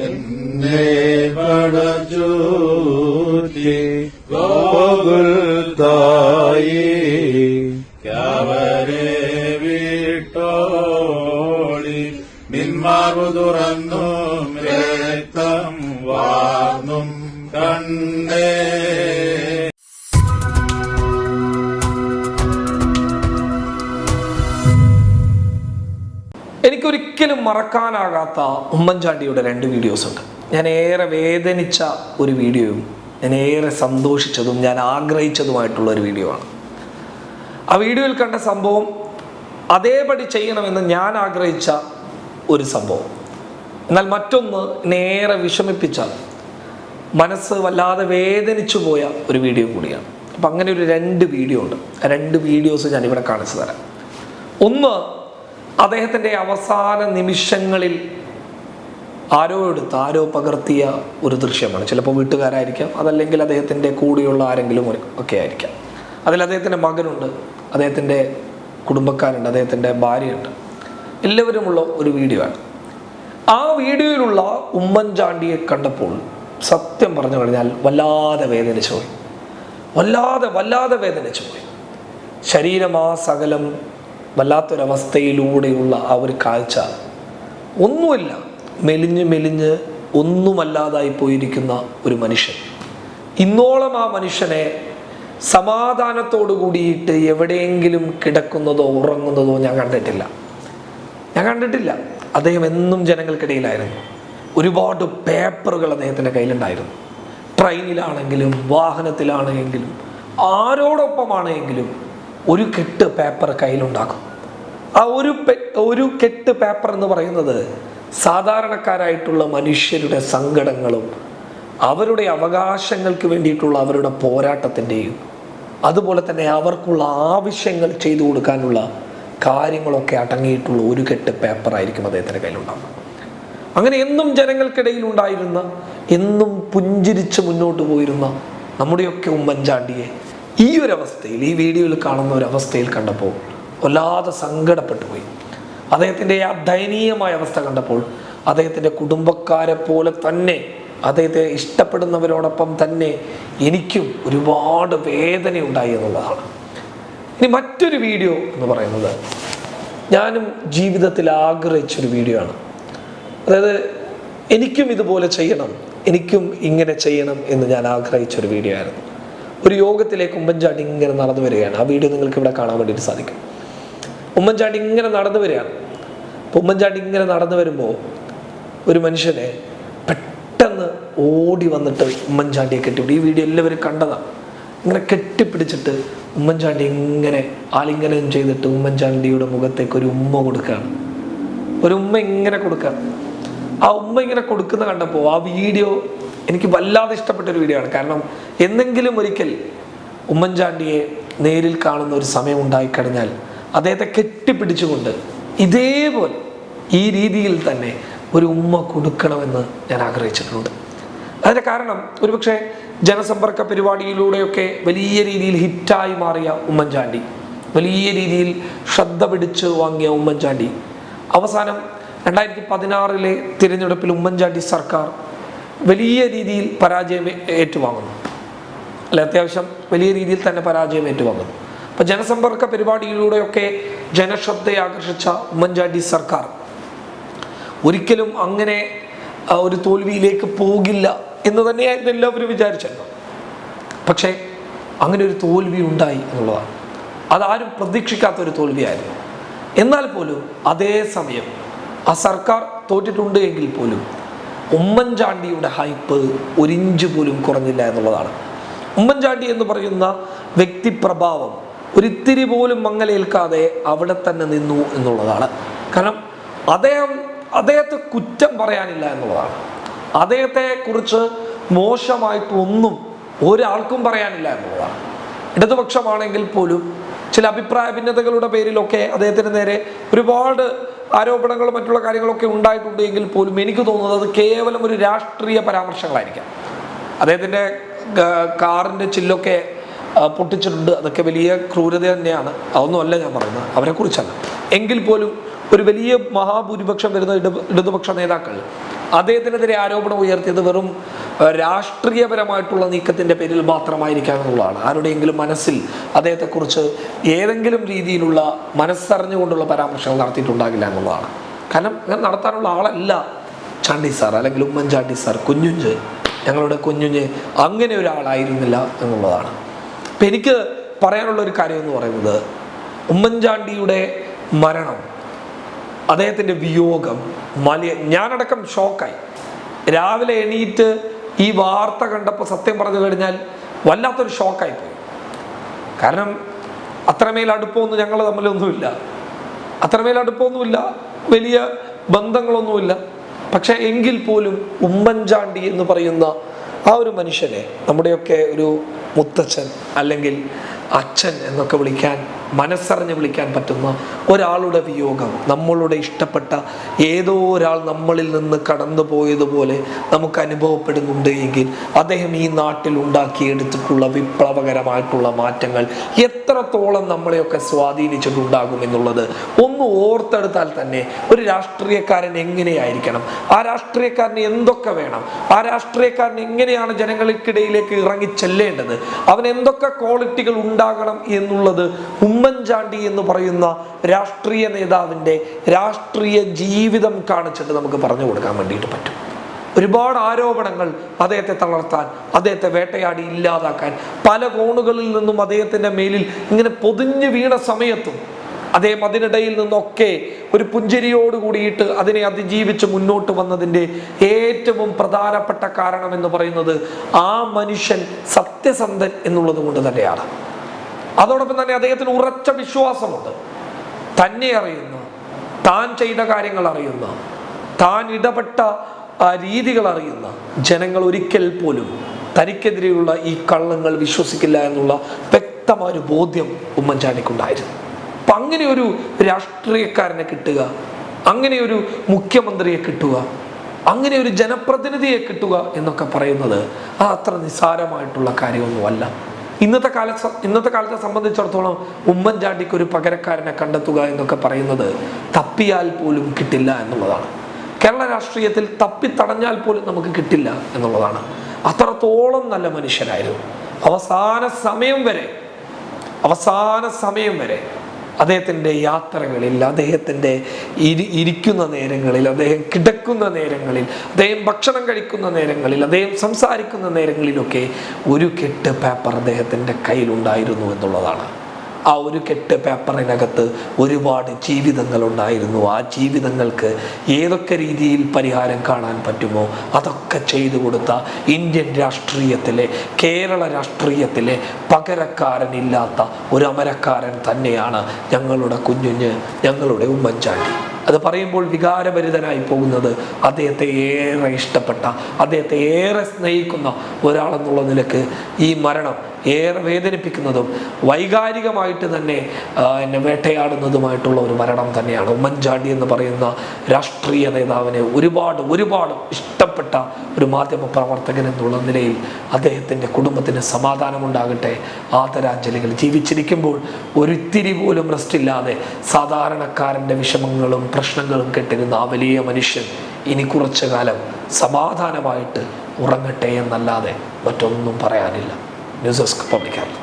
എന്നെ പടച്ചൂറ്റി ഗോകുൽ തായി അവരെ വിട്ടോളി നിന്മാർവു തുറന്നും രക്തം വാർന്നും കണ്ടേ എനിക്കൊരിക്കലും മറക്കാനാകാത്ത ഉമ്മൻചാണ്ടിയുടെ രണ്ട് വീഡിയോസ് ഉണ്ട് ഞാൻ ഏറെ വേദനിച്ച ഒരു വീഡിയോയും ഞാൻ ഏറെ സന്തോഷിച്ചതും ഞാൻ ആഗ്രഹിച്ചതുമായിട്ടുള്ള ഒരു വീഡിയോ ആണ് ആ വീഡിയോയിൽ കണ്ട സംഭവം അതേപടി ചെയ്യണമെന്ന് ഞാൻ ആഗ്രഹിച്ച ഒരു സംഭവം. എന്നാൽ മറ്റൊന്ന് നേരെ വിഷമിപ്പിച്ച മനസ്സ് വല്ലാതെ വേദനിച്ചു പോയ ഒരു വീഡിയോ കൂടിയാണ്. അപ്പം അങ്ങനെ ഒരു രണ്ട് വീഡിയോ ഉണ്ട്. രണ്ട് വീഡിയോസ് ഞാനിവിടെ കാണിച്ചു തരാം. ഒന്ന് അദ്ദേഹത്തിന്റെ അവസാന നിമിഷങ്ങളിൽ ആരോ എടുത്ത് ആരോ പകർത്തിയ ഒരു ദൃശ്യമാണ്. ചിലപ്പോൾ വീട്ടുകാരായിരിക്കാം അതല്ലെങ്കിൽ അദ്ദേഹത്തിന്റെ കൂടെയുള്ള ആരെങ്കിലും ഒക്കെ ആയിരിക്കാം. അതിൽ അദ്ദേഹത്തിന്റെ മകനുണ്ട് അദ്ദേഹത്തിന്റെ കുടുംബക്കാരുണ്ട് അദ്ദേഹത്തിന്റെ ഭാര്യയുണ്ട്. എല്ലാവരുമുള്ള ഒരു വീഡിയോ ആണ്. ആ വീഡിയോയിലുള്ള ഉമ്മൻചാണ്ടിയെ കണ്ടപ്പോൾ സത്യം പറഞ്ഞു കഴിഞ്ഞാൽ വല്ലാതെ വേദനിച്ചു പോയി വല്ലാതെ വല്ലാതെ വേദനിച്ചു പോയി ശരീരമാ സകലം വല്ലാത്തൊരവസ്ഥയിലൂടെയുള്ള ആ ഒരു കാഴ്ച ഒന്നുമില്ല. മെലിഞ്ഞ് മെലിഞ്ഞ് ഒന്നുമല്ലാതായി പോയിരിക്കുന്ന ഒരു മനുഷ്യൻ. ഇന്നോളം ആ മനുഷ്യനെ സമാധാനത്തോടു കൂടിയിട്ട് എവിടെയെങ്കിലും കിടക്കുന്നതോ ഉറങ്ങുന്നതോ ഞാൻ കണ്ടിട്ടില്ല. ഞാൻ കണ്ടിട്ടില്ല. അദ്ദേഹം എന്നും ജനങ്ങൾക്കിടയിലായിരുന്നു. ഒരുപാട് പേപ്പറുകൾ അദ്ദേഹത്തിന്റെ കയ്യിലുണ്ടായിരുന്നു. ട്രെയിനിലാണെങ്കിലും വാഹനത്തിലാണെങ്കിലും ആരോടൊപ്പമാണെങ്കിലും ഒരു കെട്ട് പേപ്പർ കയ്യിലുണ്ടാക്കും. ആ ഒരു ഒരു കെട്ട് പേപ്പർ എന്ന് പറയുന്നത് സാധാരണക്കാരായിട്ടുള്ള മനുഷ്യരുടെ സങ്കടങ്ങളും അവരുടെ അവകാശങ്ങൾക്ക് വേണ്ടിയിട്ടുള്ള അവരുടെ പോരാട്ടത്തിന്റെയും അതുപോലെ തന്നെ അവർക്കുള്ള ആവശ്യങ്ങൾ ചെയ്തു കൊടുക്കാനുള്ള കാര്യങ്ങളൊക്കെ അടങ്ങിയിട്ടുള്ള ഒരു കെട്ട് പേപ്പറായിരിക്കും അദ്ദേഹത്തിന്റെ കയ്യിലുണ്ടാവുക. അങ്ങനെ എന്നും ജനങ്ങൾക്കിടയിൽ ഉണ്ടായിരുന്ന എന്നും പുഞ്ചിരിച്ച് മുന്നോട്ട് പോയിരുന്ന നമ്മുടെയൊക്കെ ഉമ്മൻചാണ്ടിയെ ഈ ഒരു അവസ്ഥയിൽ ഈ വീഡിയോയിൽ കാണുന്ന ഒരു അവസ്ഥയിൽ കണ്ടപ്പോൾ വല്ലാതെ സങ്കടപ്പെട്ടു പോയി അദ്ദേഹത്തിന്റെ ആ ദയനീയമായ അവസ്ഥ കണ്ടപ്പോൾ അദ്ദേഹത്തിന്റെ കുടുംബക്കാരെ പോലെ തന്നെ അദ്ദേഹത്തെ ഇഷ്ടപ്പെടുന്നവരോടൊപ്പം തന്നെ എനിക്കും ഒരുപാട് വേദന ഉണ്ടായി എന്നുള്ളതാണ്. ഇനി മറ്റൊരു വീഡിയോ എന്ന് പറയുന്നത് ഞാനും ജീവിതത്തിൽ ആഗ്രഹിച്ചൊരു വീഡിയോ ആണ്. അതായത് എനിക്കും ഇതുപോലെ ചെയ്യണം എനിക്കും ഇങ്ങനെ ചെയ്യണം എന്ന് ഞാൻ ആഗ്രഹിച്ചൊരു വീഡിയോ ആയിരുന്നു. ഒരു യോഗത്തിലേക്ക് ഉമ്മൻചാണ്ടി ഇങ്ങനെ നടന്നു വരികയാണ്. ആ വീഡിയോ നിങ്ങൾക്ക് ഇവിടെ കാണാൻ വേണ്ടിയിട്ട് സാധിക്കും. ഉമ്മൻചാണ്ടി ഇങ്ങനെ നടന്നു വരികയാണ്. അപ്പോൾ ഉമ്മൻചാണ്ടി ഇങ്ങനെ നടന്നു വരുമ്പോൾ ഒരു മനുഷ്യനെ പെട്ടെന്ന് ഓടി വന്നിട്ട് ഉമ്മൻചാണ്ടിയെ കെട്ടിപ്പിടി ഈ വീഡിയോ എല്ലാവരും കണ്ടതാണ് ഇങ്ങനെ കെട്ടിപ്പിടിച്ചിട്ട് ഉമ്മൻചാണ്ടി ഇങ്ങനെ ആലിംഗനം ചെയ്തിട്ട് ഉമ്മൻചാണ്ടിയുടെ മുഖത്തേക്ക് ഒരു ഉമ്മ കൊടുക്കുകയാണ്. ഒരു ഉമ്മ ഇങ്ങനെ കൊടുക്കുക ആ ഉമ്മ ഇങ്ങനെ കൊടുക്കുന്ന കണ്ടപ്പോൾ ആ വീഡിയോ എനിക്ക് വല്ലാതെ ഇഷ്ടപ്പെട്ട ഒരു വീഡിയോ ആണ്. കാരണം എന്തെങ്കിലും ഒരിക്കൽ ഉമ്മൻചാണ്ടിയെ നേരിൽ കാണുന്ന ഒരു സമയം ഉണ്ടായിക്കഴിഞ്ഞാൽ അദ്ദേഹത്തെ കെട്ടിപ്പിടിച്ചുകൊണ്ട് ഇതേപോലെ ഈ രീതിയിൽ തന്നെ ഒരു ഉമ്മ കൊടുക്കണമെന്ന് ഞാൻ ആഗ്രഹിച്ചിട്ടുണ്ട്. അതിന്റെ കാരണം ഒരുപക്ഷെ ജനസമ്പർക്ക പരിപാടിയിലൂടെയൊക്കെ വലിയ രീതിയിൽ ഹിറ്റായി മാറിയ ഉമ്മൻചാണ്ടി വലിയ രീതിയിൽ ശ്രദ്ധ പിടിച്ച് വാങ്ങിയ ഉമ്മൻചാണ്ടി. അവസാനം രണ്ടായിരത്തി പതിനാറിലെ തിരഞ്ഞെടുപ്പിൽ ഉമ്മൻചാണ്ടി സർക്കാർ വലിയ രീതിയിൽ പരാജയം ഏറ്റുവാങ്ങുന്നു. അല്ലെ അത്യാവശ്യം വലിയ രീതിയിൽ തന്നെ പരാജയം ഏറ്റുവാങ്ങുന്നു. അപ്പം ജനസമ്പർക്ക പരിപാടിയിലൂടെയൊക്കെ ജനശ്രദ്ധയെ ആകർഷിച്ച ഉമ്മൻചാണ്ടി സർക്കാർ ഒരിക്കലും അങ്ങനെ ഒരു തോൽവിയിലേക്ക് പോകില്ല എന്ന് തന്നെയായിരുന്നു എല്ലാവരും വിചാരിച്ചല്ലോ പക്ഷേ അങ്ങനെ ഒരു തോൽവി ഉണ്ടായി എന്നുള്ളതാണ്. അതാരും പ്രതീക്ഷിക്കാത്ത ഒരു തോൽവിയായിരുന്നു. എന്നാൽ പോലും അതേ സമയം ആ സർക്കാർ തോറ്റിട്ടുണ്ട് എങ്കിൽ പോലും ഉമ്മൻചാണ്ടിയുടെ ഹൈപ്പ് ഒരിഞ്ച് പോലും കുറഞ്ഞില്ല എന്നുള്ളതാണ്. ഉമ്മൻചാണ്ടി എന്ന് പറയുന്ന വ്യക്തിപ്രഭാവം ഒരിത്തിരി പോലും മങ്ങലേൽക്കാതെ അവിടെ തന്നെ നിന്നു എന്നുള്ളതാണ്. കാരണം അദ്ദേഹം അദ്ദേഹത്തെ കുറ്റം പറയാനില്ല എന്നുള്ളതാണ്. അദ്ദേഹത്തെ കുറിച്ച് മോശമായിട്ട് ഒന്നും ഒരാൾക്കും പറയാനില്ല എന്നുള്ളതാണ്. ഇടതുപക്ഷമാണെങ്കിൽ പോലും ചില അഭിപ്രായ ഭിന്നതകളുടെ പേരിലൊക്കെ അദ്ദേഹത്തിന് നേരെ ഒരുപാട് ആരോപണങ്ങളും മറ്റുള്ള കാര്യങ്ങളൊക്കെ ഉണ്ടായിട്ടുണ്ട് എങ്കിൽ പോലും എനിക്ക് തോന്നുന്നത് അത് കേവലം ഒരു രാഷ്ട്രീയ പരാമർശങ്ങളായിരിക്കാം. അദ്ദേഹത്തിന്റെ കാറിന്റെ ചില്ലൊക്കെ പൊട്ടിച്ചിട്ടുണ്ട്. അതൊക്കെ വലിയ ക്രൂരത തന്നെയാണ്. അതൊന്നുമല്ല ഞാൻ പറയുന്നത്. അവരെക്കുറിച്ചല്ല എങ്കിൽ പോലും ഒരു വലിയ മഹാഭൂരിപക്ഷം വരുന്ന ഇട ഇടതുപക്ഷ നേതാക്കൾ അദ്ദേഹത്തിനെതിരെ ആരോപണം ഉയർത്തിയത് വെറും രാഷ്ട്രീയപരമായിട്ടുള്ള നീക്കത്തിന്റെ പേരിൽ മാത്രമായിരിക്കാം എന്നുള്ളതാണ്. ആരുടെയെങ്കിലും മനസ്സിൽ അദ്ദേഹത്തെക്കുറിച്ച് ഏതെങ്കിലും രീതിയിലുള്ള മനസ്സറിഞ്ഞുകൊണ്ടുള്ള പരാമർശങ്ങൾ നടത്തിയിട്ടുണ്ടാകില്ല എന്നുള്ളതാണ്. കാരണം അങ്ങനെ നടത്താനുള്ള ആളല്ല ചാണ്ടി സാർ അല്ലെങ്കിൽ ഉമ്മൻചാണ്ടി സാർ കുഞ്ഞുഞ്ഞ് ഞങ്ങളുടെ കുഞ്ഞുഞ്ഞ് അങ്ങനെ ഒരാളായിരുന്നില്ല എന്നുള്ളതാണ്. അപ്പം എനിക്ക് പറയാനുള്ള ഒരു കാര്യം എന്ന് പറയുന്നത് ഉമ്മൻചാണ്ടിയുടെ മരണം അദ്ദേഹത്തിന്റെ വിയോഗം വലിയ ഞാനടക്കം ഷോക്കായി. രാവിലെ എണീറ്റ് ഈ വാർത്ത കണ്ടപ്പോൾ സത്യം പറഞ്ഞു കഴിഞ്ഞാൽ വല്ലാത്തൊരു ഷോക്കായി പോയി. കാരണം അത്രമേൽ അടുപ്പമൊന്നും ഞങ്ങൾ തമ്മിലൊന്നുമില്ല. അത്രമേൽ അടുപ്പമൊന്നുമില്ല വലിയ ബന്ധങ്ങളൊന്നുമില്ല. പക്ഷേ എങ്കിൽ പോലും ഉമ്മൻചാണ്ടി എന്ന് പറയുന്ന ആ ഒരു മനുഷ്യനെ നമ്മുടെയൊക്കെ ഒരു മുത്തച്ഛൻ അല്ലെങ്കിൽ അച്ഛൻ എന്നൊക്കെ വിളിക്കാൻ മനസ്സറിഞ്ഞ് വിളിക്കാൻ പറ്റുന്ന ഒരാളുടെ വിയോഗം നമ്മളുടെ ഇഷ്ടപ്പെട്ട ഏതോ ഒരാൾ നമ്മളിൽ നിന്ന് കടന്നു പോയതുപോലെ നമുക്ക് അനുഭവപ്പെടുന്നുണ്ട് എങ്കിൽ അദ്ദേഹം ഈ നാട്ടിൽ ഉണ്ടാക്കിയെടുത്തിട്ടുള്ള വിപ്ലവകരമായിട്ടുള്ള മാറ്റങ്ങൾ എത്രത്തോളം നമ്മളെയൊക്കെ സ്വാധീനിച്ചിട്ടുണ്ടാകും എന്നുള്ളത് ഒന്ന് ഓർത്തെടുത്താൽ തന്നെ ഒരു രാഷ്ട്രീയക്കാരൻ എങ്ങനെയായിരിക്കണം? ആ രാഷ്ട്രീയക്കാരന് എന്തൊക്കെ വേണം? ആ രാഷ്ട്രീയക്കാരൻ എങ്ങനെയാണ് ജനങ്ങൾക്കിടയിലേക്ക് ഇറങ്ങി ചെല്ലേണ്ടത്? അവൻ എന്തൊക്കെ ക്വാളിറ്റികൾ ഉണ്ടാകണം എന്നുള്ളത് ഉമ്മൻചാണ്ടി എന്ന് പറയുന്ന രാഷ്ട്രീയ നേതാവിന്റെ രാഷ്ട്രീയ ജീവിതം കാണിച്ചിട്ട് നമുക്ക് പറഞ്ഞു കൊടുക്കാൻ വേണ്ടിയിട്ട് പറ്റും. ഒരുപാട് ആരോപണങ്ങൾ അദ്ദേഹത്തെ തളർത്താൻ അദ്ദേഹത്തെ വേട്ടയാടി ഇല്ലാതാക്കാൻ പല കോണുകളിൽ നിന്നും അദ്ദേഹത്തിന്റെ മേലിൽ ഇങ്ങനെ പൊതിഞ്ഞു വീണ സമയത്തും അദ്ദേഹം അതിനിടയിൽ നിന്നൊക്കെ ഒരു പുഞ്ചിരിയോട് കൂടിയിട്ട് അതിനെ അതിജീവിച്ച് മുന്നോട്ട് വന്നതിന്റെ ഏറ്റവും പ്രധാനപ്പെട്ട കാരണം എന്ന് പറയുന്നത് ആ മനുഷ്യൻ സത്യസന്ധൻ എന്നുള്ളത് കൊണ്ട് തന്നെയാണ്. അതോടൊപ്പം തന്നെ അദ്ദേഹത്തിന് ഉറച്ച വിശ്വാസമുണ്ട്. തന്നെ അറിയുന്ന താൻ ചെയ്ത കാര്യങ്ങൾ അറിയുന്ന താൻ ഇടപെട്ട രീതികൾ അറിയുന്ന. ജനങ്ങൾ ഒരിക്കൽ പോലും തനിക്കെതിരെയുള്ള ഈ കള്ളങ്ങൾ വിശ്വസിക്കില്ല എന്നുള്ള വ്യക്തമായ ഒരു ബോധ്യം ഉമ്മൻചാണ്ടിക്കുണ്ടായിരുന്നു. അപ്പം അങ്ങനെ ഒരു രാഷ്ട്രീയക്കാരനെ കിട്ടുക അങ്ങനെ ഒരു മുഖ്യമന്ത്രിയെ കിട്ടുക അങ്ങനെ ഒരു ജനപ്രതിനിധിയെ കിട്ടുക എന്നൊക്കെ പറയുന്നത് ആ അത്ര നിസ്സാരമായിട്ടുള്ള കാര്യമൊന്നുമല്ല. ഇന്നത്തെ കാല ഇന്നത്തെ കാലത്തെ സംബന്ധിച്ചിടത്തോളം ഉമ്മൻചാണ്ടിക്ക് ഒരു പകരക്കാരനെ കണ്ടെത്തുക എന്നൊക്കെ പറയുന്നത് തപ്പിയാൽ പോലും കിട്ടില്ല എന്നുള്ളതാണ്. കേരള രാഷ്ട്രീയത്തിൽ തപ്പി തടഞ്ഞാൽ പോലും നമുക്ക് കിട്ടില്ല എന്നുള്ളതാണ്. അത്രത്തോളം നല്ല മനുഷ്യരായിരുന്നു. അവസാന സമയം വരെ അവസാന സമയം വരെ അദ്ദേഹത്തിന്റെ യാത്രകളിൽ അദ്ദേഹത്തിന്റെ ഇരി ഇരിക്കുന്ന നേരങ്ങളിൽ അദ്ദേഹം കിടക്കുന്ന നേരങ്ങളിൽ അദ്ദേഹം ഭക്ഷണം കഴിക്കുന്ന നേരങ്ങളിൽ അദ്ദേഹം സംസാരിക്കുന്ന നേരങ്ങളിലൊക്കെ ഒരു കെട്ട് പേപ്പർ അദ്ദേഹത്തിന്റെ കയ്യിലുണ്ടായിരുന്നു എന്നുള്ളതാണ്. ആ ഒരു കെട്ട് പേപ്പറിനകത്ത് ഒരുപാട് ജീവിതങ്ങൾ ഉണ്ടായിരുന്നു ആ ജീവിതങ്ങൾക്ക് ഏതൊക്കെ രീതിയിൽ പരിഹാരം കാണാൻ പറ്റുമോ അതൊക്കെ ചെയ്തു കൊടുത്ത ഇന്ത്യൻ രാഷ്ട്രീയത്തിലെ കേരള രാഷ്ട്രീയത്തിലെ പകരക്കാരനില്ലാത്ത ഒരു അമരക്കാരൻ തന്നെയാണ് ഞങ്ങളുടെ കുഞ്ഞുഞ്ഞ് ഞങ്ങളുടെ ഉമ്മൻചാണ്ടി. അത് പറയുമ്പോൾ വികാരഭരിതനായി പോകുന്നത് അദ്ദേഹത്തെ ഏറെ ഇഷ്ടപ്പെട്ട അദ്ദേഹത്തെ ഏറെ സ്നേഹിക്കുന്ന ഒരാളെന്നുള്ള നിലയ്ക്ക് ഈ മരണം ഏറെ വേദനിപ്പിക്കുന്നതും വൈകാരികമായിട്ട് തന്നെ എന്നെ വേട്ടയാടുന്നതുമായിട്ടുള്ള ഒരു മരണം തന്നെയാണ്. ഉമ്മൻചാണ്ടി എന്ന് പറയുന്ന രാഷ്ട്രീയ നേതാവിനെ ഒരുപാട് ഒരുപാട് ഇഷ്ടപ്പെട്ട ഒരു മാധ്യമ പ്രവർത്തകൻ എന്നുള്ള നിലയിൽ അദ്ദേഹത്തിന്റെ കുടുംബത്തിന് സമാധാനമുണ്ടാകട്ടെ ആദരാഞ്ജലികൾ. ജീവിച്ചിരിക്കുമ്പോൾ ഒരിത്തിരി പോലും റെസ്റ്റ് ഇല്ലാതെ സാധാരണക്കാരന്റെ വിഷമങ്ങളും പ്രശ്നങ്ങളും കെട്ടിരുന്ന ആ വലിയ മനുഷ്യൻ ഇനി കുറച്ചു കാലം സമാധാനമായിട്ട് ഉറങ്ങട്ടെ എന്നല്ലാതെ മറ്റൊന്നും പറയാനില്ല. News desk പബ്ലിക്കാണ്